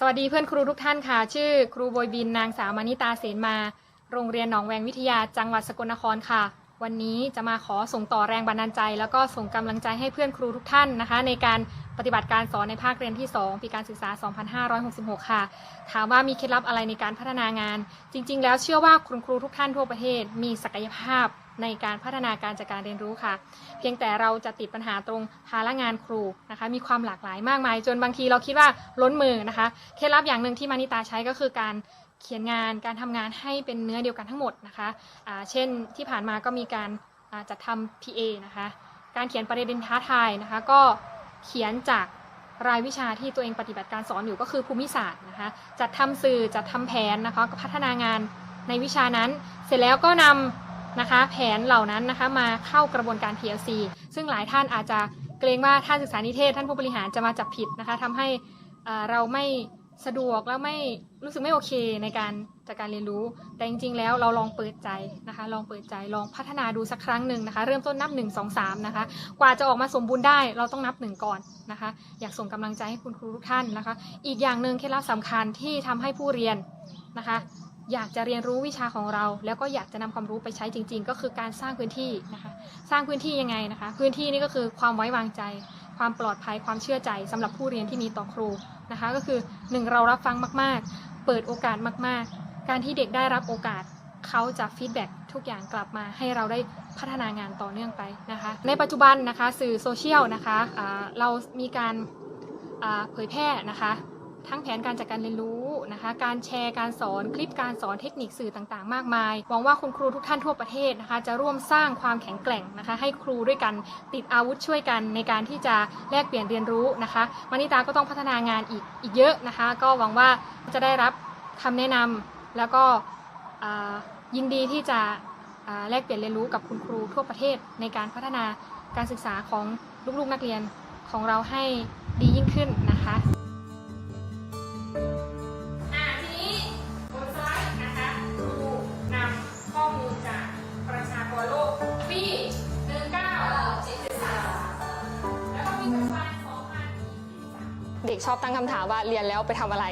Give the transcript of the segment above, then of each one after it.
สวัสดีเพื่อนครูทุกท่านค่ะ ชื่อครูโบยบินนางสาวมานิตาเสนมา โรงเรียนหนองแวงวิทยาจังหวัดสกลนครค่ะ วันนี้จะมาขอส่งต่อแรงบันดาลใจ แล้วก็ส่งกำลังใจให้เพื่อนครูทุกท่านนะคะ ในการปฏิบัติการสอนในภาคเรียนที่ 2 ปีการศึกษา 2566 ค่ะ ถามว่ามีเคล็ดลับอะไรในการพัฒนางาน จริง ๆ แล้วเชื่อว่าคุณครูทุกท่านทั่วประเทศมีศักยภาพ ในการพัฒนาการจัดการเรียนรู้ค่ะ เพียงแต่เราจะติดปัญหาตรงภาระงานครูนะคะ มีความหลากหลายมากมาย จนบางทีเราคิดว่าล้นมือนะคะเคล็ดลับอย่างหนึ่งที่มานิตาใช้ก็คือการเขียนงานการทำงานให้เป็นเนื้อเดียวกันทั้งหมดนะคะอ่าเช่นที่ผ่านมาก็มีการจัดทำ PA นะคะ การเขียนประเด็นท้าทายนะคะ ก็เขียนจากรายวิชาที่ตัวเองปฏิบัติการสอนอยู่ก็คือภูมิศาสตร์นะคะ จัดทำสื่อจัดทำแผนนะคะก็พัฒนางานในวิชานั้น เสร็จแล้วก็นำ นะคะ แผนเหล่านั้นนะคะมาเข้ากระบวนการ PLC ซึ่งหลายท่านอาจจะเกรงว่าท่านศึกษานิเทศ ท่านผู้บริหารจะมาจับผิดนะคะทำให้เราไม่สะดวกแล้วไม่รู้สึกไม่โอเคในการจัดการเรียนรู้ แต่จริงๆ แล้วเราลองเปิดใจนะคะ ลองเปิดใจลองพัฒนาดูสักครั้งหนึ่งนะคะ เริ่มต้นนับ 1 2 3 นะคะ กว่าจะออกมาสมบูรณ์ได้เราต้องนับหนึ่งก่อนนะคะ อยากส่งกำลังใจให้คุณครูทุกท่านนะคะ อีกอย่างหนึ่งเคล็ดลับสำคัญที่ทำให้ผู้เรียนนะคะ อยากจะเรียนรู้วิชาของเรา แล้วก็อยากจะนำความรู้ไปใช้จริง ๆ ก็คือการสร้างพื้นที่นะคะสร้างพื้นที่ยังไงนะคะ พื้นที่นี่ก็คือความไว้วางใจ ความปลอดภัยความเชื่อใจสำหรับผู้เรียนที่มีต่อครูนะคะ ก็คือหนึ่งเรารับฟังมากๆ เปิดโอกาสมากๆ การที่เด็กได้รับโอกาสเขาจะฟีดแบ็กทุกอย่างกลับมาให้เราได้พัฒนางานต่อเนื่องไปนะคะ ในปัจจุบันนะคะสื่อโซเชียลนะคะอ่าเรามีการเผยแพร่นะคะ ทั้งแผนการจัดการเรียนรู้นะคะ การแชร์การสอนคลิปการสอนเทคนิคสื่อต่างๆ มากมายหวังว่าคุณครูทุกท่านทั่วประเทศนะคะ จะร่วมสร้างความแข็งแกร่งนะคะ ให้ครูด้วยกันติดอาวุธช่วยกันในการที่จะแลกเปลี่ยนเรียนรู้นะคะมานิตาก็ต้องพัฒนางานอีกอีกเยอะนะคะ ก็หวังว่าจะได้รับคำแนะนำแล้วก็ยินดีที่จะแลกเปลี่ยนเรียนรู้กับคุณครูทั่วประเทศในการพัฒนาการศึกษาของลูกๆนักเรียนของเราให้ดียิ่งขึ้นนะคะ กชอบตั้งคำถามว่าเรียนแล้วไปทำอะไร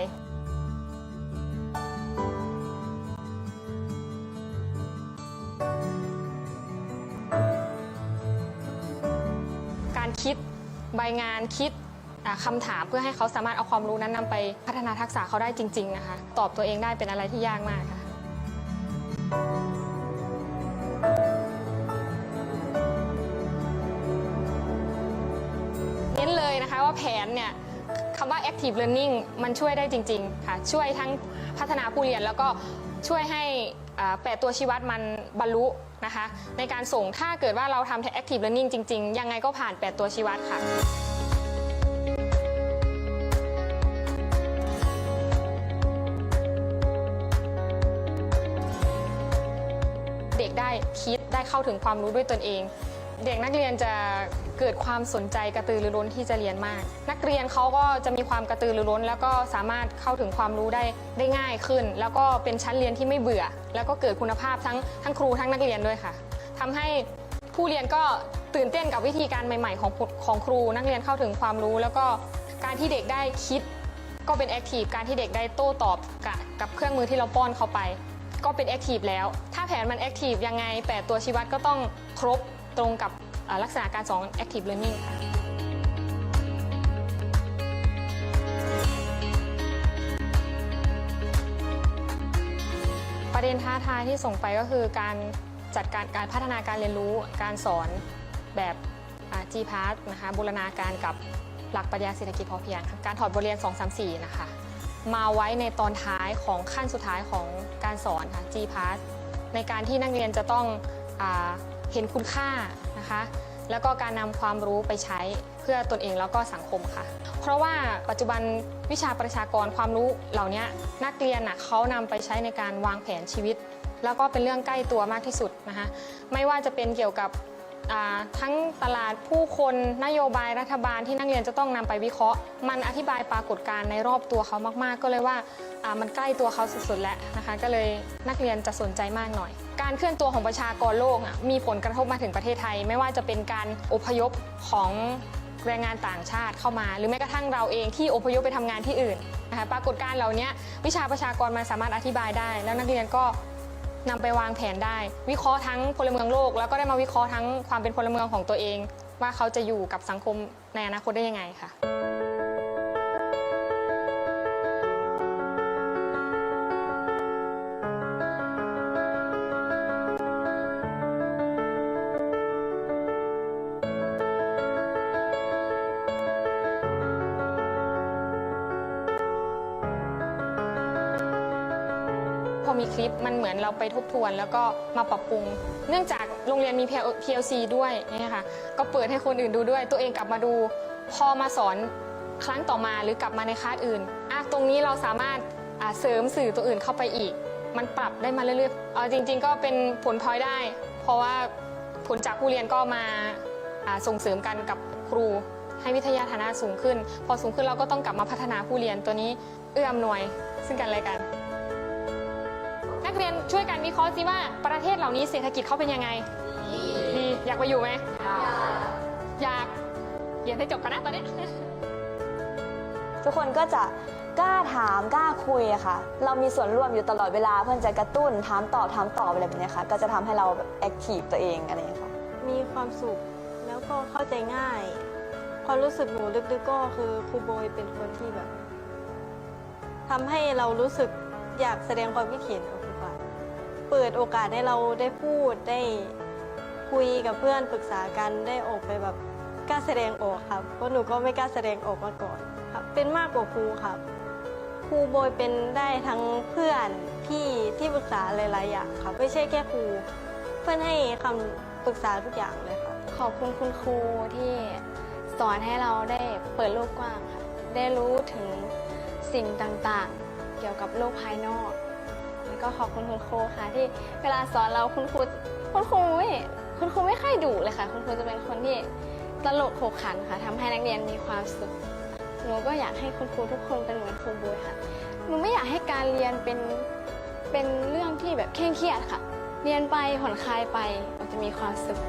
การคิดใบงานคิดคำถามเพื่อให้เขาสามารถเอาความรู้นั้นนำไปพัฒนาทักษะเขาได้จริง ๆ นะคะ ตอบตัวเองได้เป็นอะไรที่ยากมากค่ะเน้นเลยนะคะว่าแผนเนี่ย คำว่า active learning มันช่วยได้จริง ๆ ค่ะ ช่วยทั้งพัฒนาผู้เรียนแล้วก็ช่วยให้แปดตัวชี้วัดมันบรรลุนะคะ ในการส่งถ้าเกิดว่าเราทำ active learning จริง ๆ ยังไงก็ผ่าน8ตัวชี้วัดค่ะเด็กได้คิดได้เข้าถึงความรู้ด้วยตนเอง เด็กนักเรียนจะเกิดความสนใจกระตือรือร้นที่จะเรียนมาก นักเรียนเขาก็จะมีความกระตือรือร้น แล้วก็สามารถเข้าถึงความรู้ได้ได้ง่ายขึ้น แล้วก็เป็นชั้นเรียนที่ไม่เบื่อ แล้วก็เกิดคุณภาพทั้งทั้งครูทั้งนักเรียนด้วยค่ะทำให้ผู้เรียนก็ตื่นเต้นกับวิธีการใหม่ ๆ ของของครู นักเรียนเข้าถึงความรู้ แล้วก็การที่เด็กได้คิด ก็เป็นแอคทีฟการที่เด็กได้โต้ตอบกับกับเครื่องมือที่เราป้อนเข้าไป ก็เป็นแอคทีฟแล้ว ถ้าแผนมันแอคทีฟยังไง8ตัวชี้วัดก็ต้องครบ ตรงกับลักษณะการสอน Active Learning ค่ะประเด็นท้าทายที่ส่งไปก็คือการจัดการการพัฒนาการเรียนรู้การสอนแบบอ่า G p a s นะคะบูรณาการกับหลักปรัชญาเศรษฐกิจพอเพียงค่ะการถอดบทเรียน 2 3 4 นะคะ มาไว้ในตอนท้ายของขั้นสุดท้ายของการสอนค่ะ G p a s ในการที่นักเรียนจะต้องอ เห็นคุณค่านะคะ แล้วก็การนำความรู้ไปใช้เพื่อตนเองแล้วก็สังคมค่ะ เพราะว่าปัจจุบันวิชาประชากรความรู้เหล่านี้นักเรียนน่ะเขานำไปใช้ในการวางแผนชีวิต แล้วก็เป็นเรื่องใกล้ตัวมากที่สุดนะคะไม่ว่าจะเป็นเกี่ยวกับทั้งตลาดผู้คนนโยบายรัฐบาลที่นักเรียนจะต้องนำไปวิเคราะห์ มันอธิบายปรากฏการณ์ในรอบตัวเขามาก ๆ ก็เลยว่าอ่ามันใกล้ตัวเขาสุดๆแล้วนะคะ ก็เลยนักเรียนจะสนใจมากหน่อย การเคลื่อนตัวของประชากรโลกมีผลกระทบมาถึงประเทศไทย ไม่ว่าจะเป็นการอพยพของแรงงานต่างชาติเข้ามา หรือแม้กระทั่งเราเองที่อพยพไปทำงานที่อื่นนะคะปรากฏการเหล่านี้วิชาประชากรมันสามารถอธิบายได้ แล้วนักเรียนก็นำไปวางแผนได้ วิเคราะห์ทั้งพลเมืองโลก แล้วก็ได้มาวิเคราะห์ทั้งความเป็นพลเมืองของตัวเอง ว่าเขาจะอยู่กับสังคมในอนาคตได้ยังไงค่ะ มีคลิปมันเหมือนเราไปทบทวน แล้วก็มาปรับปรุง เนื่องจากโรงเรียนมี PLC ด้วยเนี่ยค่ะก็เปิดให้คนอื่นดูด้วย ตัวเองกลับมาดู พอมาสอนครั้งต่อมาหรือกลับมาในคลาสอื่นอะตรงนี้เราสามารถเสริมสื่อตัวอื่นเข้าไปอีก มันปรับได้มาเรื่อยๆเอาจริง ๆ ก็เป็นผลพลอยได้ เพราะว่าผลจากผู้เรียนก็มาส่งเสริมกันกับครูให้วิทยาฐานะสูงขึ้น พอสูงขึ้นเราก็ต้องกลับมาพัฒนาผู้เรียนตัวนี้เอื้ออำนวยซึ่งกันและกันนักเรียน ช่วยกันวิเคราะห์สิว่าประเทศเหล่านี้เศรษฐกิจเขาเป็นยังไง ดี อยากไปอยู่ไหม อยากเรียนให้จบกันนะตอนนี้ ทุกคนก็จะกล้าถามกล้าคุยอะค่ะ เรามีส่วนร่วมอยู่ตลอดเวลาเพื่อนจะกระตุ้นถามตอบถามตอบอะไรแบบเนี้ยค่ะ ก็จะทำให้เราแบบแอคทีฟตัวเองอะไรอย่างเงี้ยค่ะ มีความสุขแล้วก็เข้าใจง่าย ความรู้สึกหนูลึกๆก็คือครูโบยเป็นคนที่แบบทำให้เรารู้สึกอยากแสดงความคิดเห็นกับครูปาย เปิดโอกาสให้เราได้พูดได้คุยกับเพื่อนปรึกษากันได้ออกไปแบบกล้าแสดงออกครับเพราะหนูก็ไม่กล้าแสดงออกมาก่อนครับเป็นมากกว่าครูครับครูโบยเป็นได้ทั้งเพื่อนพี่ที่ปรึกษาหลายๆอย่างครับไม่ใช่แค่ครูเพื่อนให้คำปรึกษาทุกอย่างเลยค่ะขอบคุณคุณครูที่สอนให้เราได้เปิดโลกกว้างค่ะได้รู้ถึงสิ่งต่างๆ เกี่ยวกับโลกภายนอก ก็ขอบคุณคุณครูค่ะ ที่เวลาสอนเราคุณครูคุณครูไม่คุณครูไม่ค่อยดุเลยค่ะ คุณครูจะเป็นคนที่ตลกขบขันค่ะทำให้นักเรียนมีความสุขหนูก็อยากให้คุณครูทุกคนเป็นเหมือนครูบุยค่ะหนูไม่อยากให้การเรียนเป็นเป็นเรื่องที่แบบเคร่งเครียดค่ะ เรียนไปผ่อนคลายไปเราจะมีความสุข